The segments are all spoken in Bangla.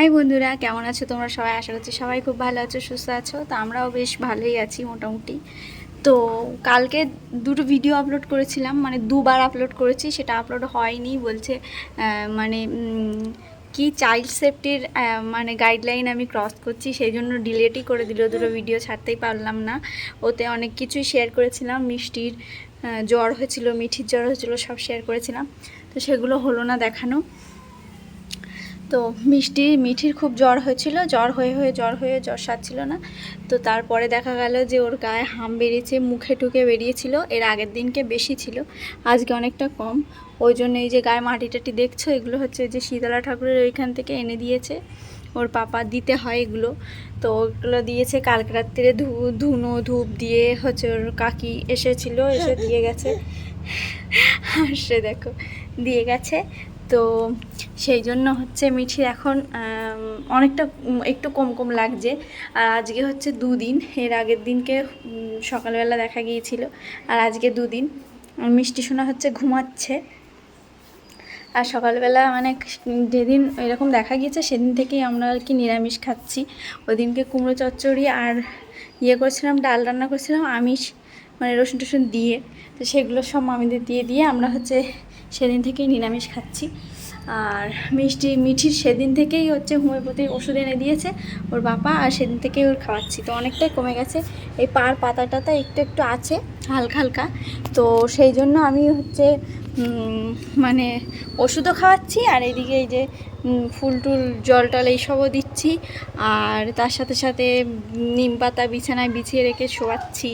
হাই বন্ধুরা, কেমন আছো তোমরা সবাই? আশা করছি সবাই খুব ভালো আছো, সুস্থ আছো। তো আমরাও বেশ ভালোই আছি মোটামুটি। তো কালকে দুটো ভিডিও আপলোড করেছিলাম মানে দুবার আপলোড করেছি, সেটা আপলোড হয়নি, বলছে মানে কি চাইল্ড সেফটির মানে গাইডলাইন আমি ক্রস করছি, সেই জন্য ডিলেটই করে দিল দুটো ভিডিও ছাড়তেই পারলাম না। ওতে অনেক কিছুই শেয়ার করেছিলাম, মিষ্টির জ্বর হয়েছিল, মিঠির জ্বর হয়েছিল, সব শেয়ার করেছিলাম। তো সেগুলো হলো না দেখানো। তো মিষ্টি, মিঠির খুব জ্বর হয়েছিল। জ্বর হয়ে হয়ে, জ্বর হয়ে জ্বর সারছিল না। তো তারপরে দেখা গেল যে ওর গায়ে হাম বেরিয়েছে, মুখে টুকে বেরিয়েছিল। এর আগের দিনকে বেশি ছিল, আজকে অনেকটা কম। ওই জন্য এই যে গায়ে মাটি টাটি দেখছ, এগুলো হচ্ছে যে শীতলা ঠাকুরের ওইখান থেকে এনে দিয়েছে। ওর পাপা দিতে হয় এগুলো। তো ওগুলো দিয়েছে, কালকে রাত্রিরে ধু, ধুনো, ধূপ দিয়ে হচ্ছে ওর কাকি এসেছিল, এসে দিয়ে গেছে। আর সে দেখো, দিয়ে গেছে। তো সেই জন্য হচ্ছে মিঠির এখন অনেকটা একটু কম কম লাগছে। আর আজকে হচ্ছে দুদিন, এর আগের দিনকে সকালবেলা দেখা গিয়েছিল। আর আজকে দুদিন, মিষ্টি শোনা হচ্ছে ঘুমাচ্ছে। আর সকালবেলা মানে যেদিন এরকম দেখা গিয়েছে, সেদিন থেকেই আমরা আর কি নিরামিষ খাচ্ছি। ওই দিনকে কুমড়ো চচ্চড়ি আর ইয়ে করেছিলাম, ডাল রান্না করেছিলাম, আমিষ মানে রসুন টসুন দিয়ে। তো সেগুলো সব মামিদের দিয়ে দিয়ে আমরা হচ্ছে সেদিন থেকেই নিরামিষ খাচ্ছি। আর মিষ্টি, মিঠির সেদিন থেকেই হচ্ছে হোমিওপ্যাথির ওষুধ এনে দিয়েছে ওর বাবা আর সেদিন থেকেই ওর খাওয়াচ্ছি। তো অনেকটাই কমে গেছে। এই পার পাতা টাতা একটু একটু আছে, হালকা হালকা। তো সেই জন্য আমি হচ্ছে মানে ওষুধও খাওয়াচ্ছি, আর এদিকে এই যে ফুল টুল, জল টল এইসবও দিচ্ছি, আর তার সাথে সাথে নিম পাতা বিছানায় বিছিয়ে রেখে শোয়াচ্ছি,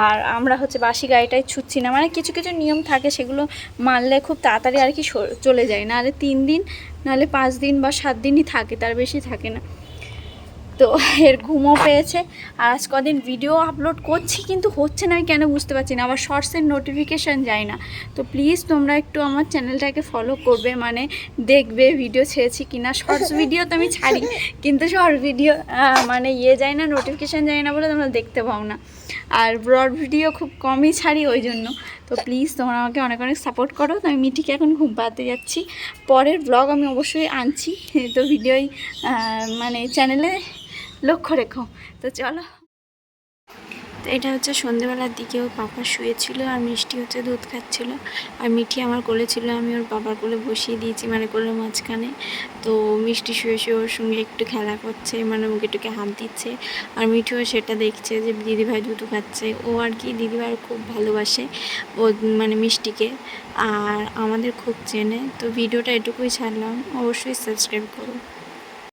আর আমরা হচ্ছে বাসি গাড়িটাই ছুটছি না মানে কিছু কিছু নিয়ম থাকে সেগুলো মানলে খুব তাড়াতাড়ি আর কি চলে যায় না নাহলে তিন দিন, নাহলে পাঁচ দিন বা সাত দিনই থাকে, তার বেশি থাকে না। তো এর ঘুমও পেয়েছে। আর আজ কদিন ভিডিও আপলোড করছি কিন্তু হচ্ছে না আমি কেন বুঝতে পারছি না। আবার শর্টসের নোটিফিকেশান যায় না। তো প্লিজ তোমরা একটু আমার চ্যানেলটাকে ফলো করবে মানে দেখবে ভিডিও ছেড়েছি কি না শর্টস ভিডিও তো আমি ছাড়ি কিন্তু শর্ট ভিডিও মানে ইয়ে যায় না নোটিফিকেশান যায় না বলে তোমরা দেখতে পাও না। আর ব্রড ভিডিও খুব কমই ছাড়ি ওই জন্য। তো প্লিজ তোমরা আমাকে অনেক অনেক সাপোর্ট করো। তো আমি মিঠিকে এখন ঘুম পাতে যাচ্ছি। পরের ব্লগ আমি অবশ্যই আনছি। তো ভিডিওই মানে চ্যানেলে লক্ষ্য রেখো। তো চলো। তো এটা হচ্ছে সন্ধেবেলার দিকে ওর পাপা শুয়েছিল আর মিষ্টি হচ্ছে দুধ খাচ্ছিল। আর মিঠি আমার কোলে ছিল, আমি ওর বাবার কোলে বসিয়ে দিয়েছি মানে কোলের মাঝখানে। তো মিষ্টি শুয়ে শুয়ে ওর সঙ্গে একটু খেলা করছে মানে মুখে টুকে হাত দিচ্ছে। আর মিঠিও সেটা দেখছে যে দিদিভাই দুধ খাচ্ছে। ও আর কি দিদিভাই খুব ভালোবাসে ও মানে মিষ্টিকে। আর আমাদের খুব চেনে। তো ভিডিওটা এটুকুই ছাড়লাম। অবশ্যই সাবস্ক্রাইব করো।